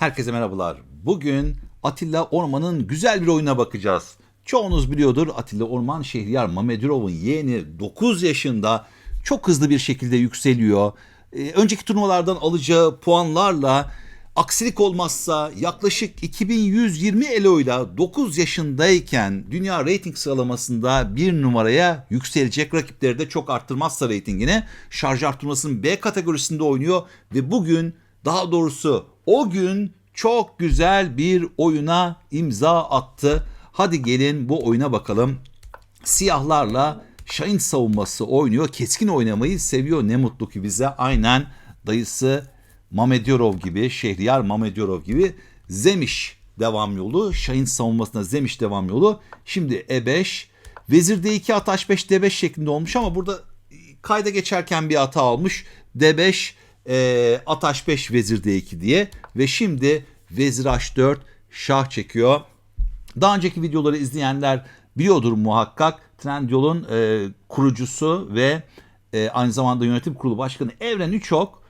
Herkese merhabalar. Bugün Atilla Orman'ın güzel bir oyuna bakacağız. Çoğunuz biliyordur Atilla Orman Şehriyar Mamedirov'un yeğeni 9 yaşında çok hızlı bir şekilde yükseliyor. Ee, önceki turnuvalardan alacağı puanlarla aksilik olmazsa yaklaşık 2120 eloyla 9 yaşındayken dünya reyting sıralamasında bir numaraya yükselecek. Rakipleri de çok arttırmazsa reytingini. Şarjör turnuvasının B kategorisinde oynuyor ve bugün daha doğrusu o gün çok güzel bir oyuna imza attı. Hadi gelin bu oyuna bakalım. Siyahlarla Şahin savunması oynuyor. Keskin oynamayı seviyor. Ne mutlu ki bize. Aynen dayısı Mamedyorov gibi, Şehriyar Mamedyorov gibi Zemiş devam yolu. Şahin savunmasına Zemiş devam yolu. Şimdi E5, Vezir D2 at H5 D5 şeklinde olmuş ama burada kayda geçerken bir hata olmuş. D5 e, at H5 Vezir D2 diye ve şimdi Vezir H4 şah çekiyor. Daha önceki videoları izleyenler biliyordur muhakkak. Trendyol'un e, kurucusu ve e, aynı zamanda yönetim kurulu başkanı Evren Üçok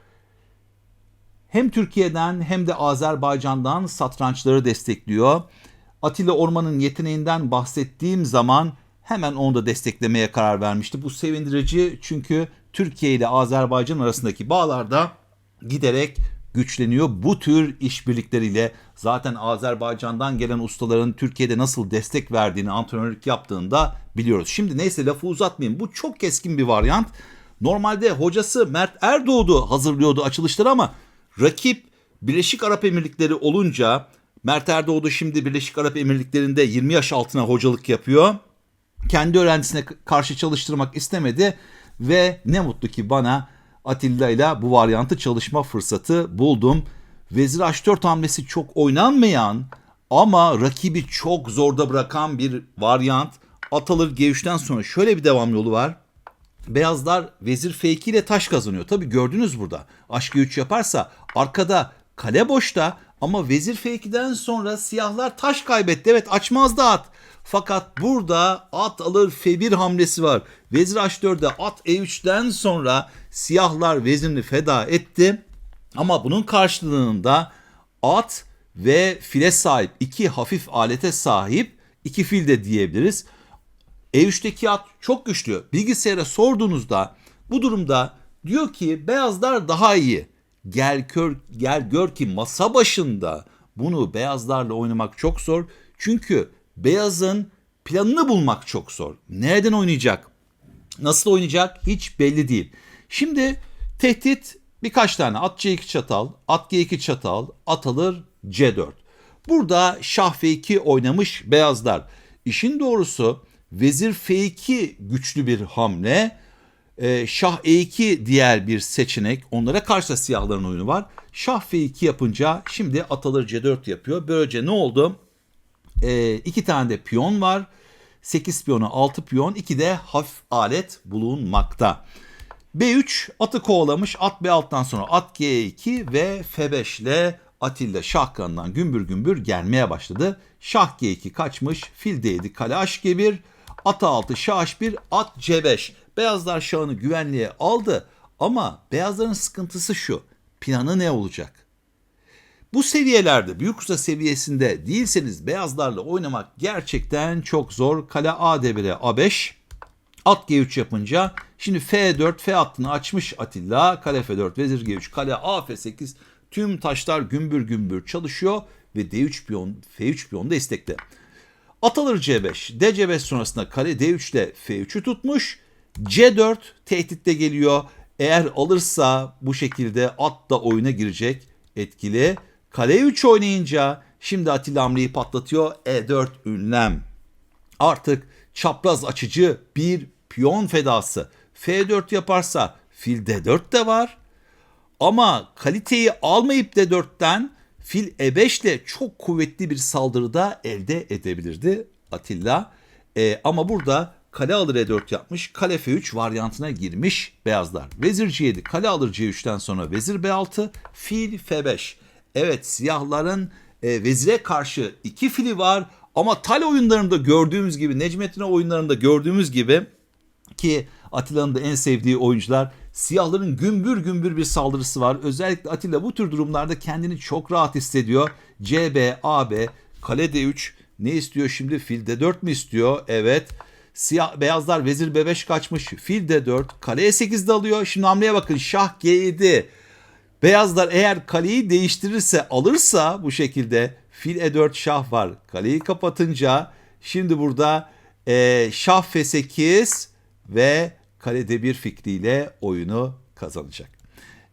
hem Türkiye'den hem de Azerbaycan'dan satrançları destekliyor. Atilla Orman'ın yeteneğinden bahsettiğim zaman hemen onu da desteklemeye karar vermişti. Bu sevindirici çünkü Türkiye ile Azerbaycan arasındaki bağlarda giderek güçleniyor. Bu tür işbirlikleriyle zaten Azerbaycan'dan gelen ustaların Türkiye'de nasıl destek verdiğini, antrenörlük yaptığını da biliyoruz. Şimdi neyse lafı uzatmayayım. Bu çok keskin bir varyant. Normalde hocası Mert Erdoğdu hazırlıyordu açılışları ama rakip Birleşik Arap Emirlikleri olunca Mert Erdoğdu şimdi Birleşik Arap Emirlikleri'nde 20 yaş altına hocalık yapıyor. Kendi öğrencisine karşı çalıştırmak istemedi ve ne mutlu ki bana Atilla ile bu varyantı çalışma fırsatı buldum. Vezir H4 hamlesi çok oynanmayan ama rakibi çok zorda bırakan bir varyant. At alır G3'ten sonra şöyle bir devam yolu var. Beyazlar vezir F2 ile taş kazanıyor. Tabi gördünüz burada. Aşk 3 yaparsa arkada kale boşta ama vezir F2'den sonra siyahlar taş kaybetti. Evet açmazdı at. Fakat burada at alır F1 hamlesi var. Vezir H4'de at E3'ten sonra siyahlar vezirini feda etti. Ama bunun karşılığında at ve file sahip iki hafif alete sahip iki fil de diyebiliriz. E3'teki at çok güçlü. Bilgisayara sorduğunuzda bu durumda diyor ki beyazlar daha iyi. Gel, kör, gel gör ki masa başında bunu beyazlarla oynamak çok zor. Çünkü beyazın planını bulmak çok zor. Nereden oynayacak? Nasıl oynayacak? Hiç belli değil. Şimdi tehdit birkaç tane at C2 çatal, at G2 çatal, at alır C4. Burada şah F2 oynamış beyazlar. İşin doğrusu vezir F2 güçlü bir hamle. Ee, şah E2 diğer bir seçenek. Onlara karşı siyahların oyunu var. Şah F2 yapınca şimdi at alır C4 yapıyor. Böylece ne oldu? Ee, iki tane de piyon var. 8 piyonu 6 piyon 2 de hafif alet bulunmakta. B3 atı kovalamış at B6'dan sonra at G2 ve F5 ile Atilla şah kanından gümbür gümbür gelmeye başladı. Şah G2 kaçmış fil D7 kale H1 at 6 şah H1 at C5. Beyazlar şahını güvenliğe aldı ama beyazların sıkıntısı şu planı ne olacak? Bu seviyelerde büyük usta seviyesinde değilseniz beyazlarla oynamak gerçekten çok zor. Kale A devre A5 at G3 yapınca şimdi F4 F hattını açmış Atilla. Kale F4 vezir G3 kale A F8 tüm taşlar gümbür gümbür çalışıyor ve D3 piyon F3 piyon da istekte. At alır C5 D C5 sonrasında kale D3 ile F3'ü tutmuş. C4 tehditte geliyor. Eğer alırsa bu şekilde at da oyuna girecek etkili. Kale 3 oynayınca şimdi Atilla hamleyi patlatıyor. E4 ünlem. Artık çapraz açıcı bir piyon fedası. F4 yaparsa fil D4 de var. Ama kaliteyi almayıp D4'ten fil E5 ile çok kuvvetli bir saldırıda elde edebilirdi Atilla. E, ama burada kale alır E4 yapmış. Kale F3 varyantına girmiş beyazlar. Vezir C7, kale alır C3'ten sonra vezir B6, fil F5. Evet siyahların e, vezire karşı iki fili var ama tal oyunlarında gördüğümüz gibi Necmettin oyunlarında gördüğümüz gibi ki Atilla'nın da en sevdiği oyuncular Siyahların gümbür gümbür bir saldırısı var. Özellikle Atilla bu tür durumlarda kendini çok rahat hissediyor. CB, AB, kale D3 ne istiyor şimdi? Fil D4 mi istiyor? Evet. Siyah beyazlar vezir B5 kaçmış. Fil D4, kale E8'de alıyor. Şimdi hamleye bakın. Şah G7. Beyazlar eğer kaleyi değiştirirse alırsa bu şekilde fil E4 şah var. Kaleyi kapatınca şimdi burada e, şah F8 ve kalede bir fikriyle oyunu kazanacak.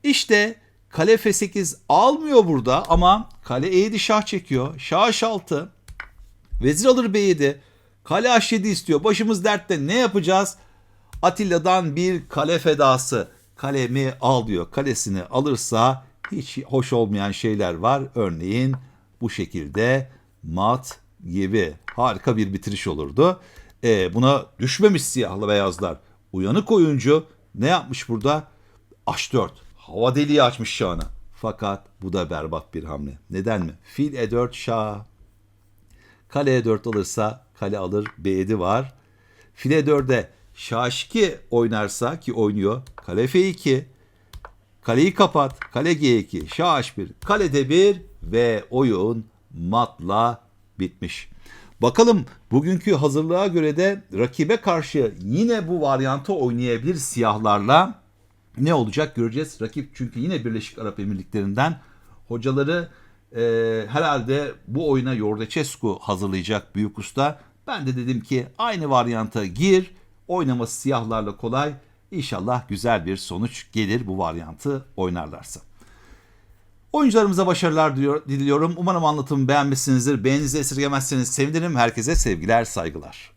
İşte kale F8 almıyor burada ama kale E7 şah çekiyor. Şah H6 vezir alır B7 kale H7 istiyor. Başımız dertte ne yapacağız? Atilla'dan bir kale fedası. Kalemi al diyor. Kalesini alırsa hiç hoş olmayan şeyler var. Örneğin bu şekilde mat gibi harika bir bitiriş olurdu. E, buna düşmemiş siyahlı beyazlar. Uyanık oyuncu ne yapmış burada? H4. Hava deliği açmış şahına. Fakat bu da berbat bir hamle. Neden mi? Fil E4 şah. Kale E4 alırsa kale alır B7 var. File 4'e 2 oynarsa ki oynuyor. Kale F2. Kaleyi kapat. Kale G2. Şah H1. Kale D1 ve oyun matla bitmiş. Bakalım bugünkü hazırlığa göre de rakibe karşı yine bu varyantı oynayabilir siyahlarla. Ne olacak göreceğiz. Rakip çünkü yine Birleşik Arap Emirlikleri'nden hocaları e, herhalde bu oyuna Yordachescu hazırlayacak büyük usta. Ben de dedim ki aynı varyanta gir. Oynaması siyahlarla kolay. İnşallah güzel bir sonuç gelir bu varyantı oynarlarsa. Oyuncularımıza başarılar diliyorum. Umarım anlatımı beğenmişsinizdir. Beğeninizi esirgemezseniz sevinirim. Herkese sevgiler, saygılar.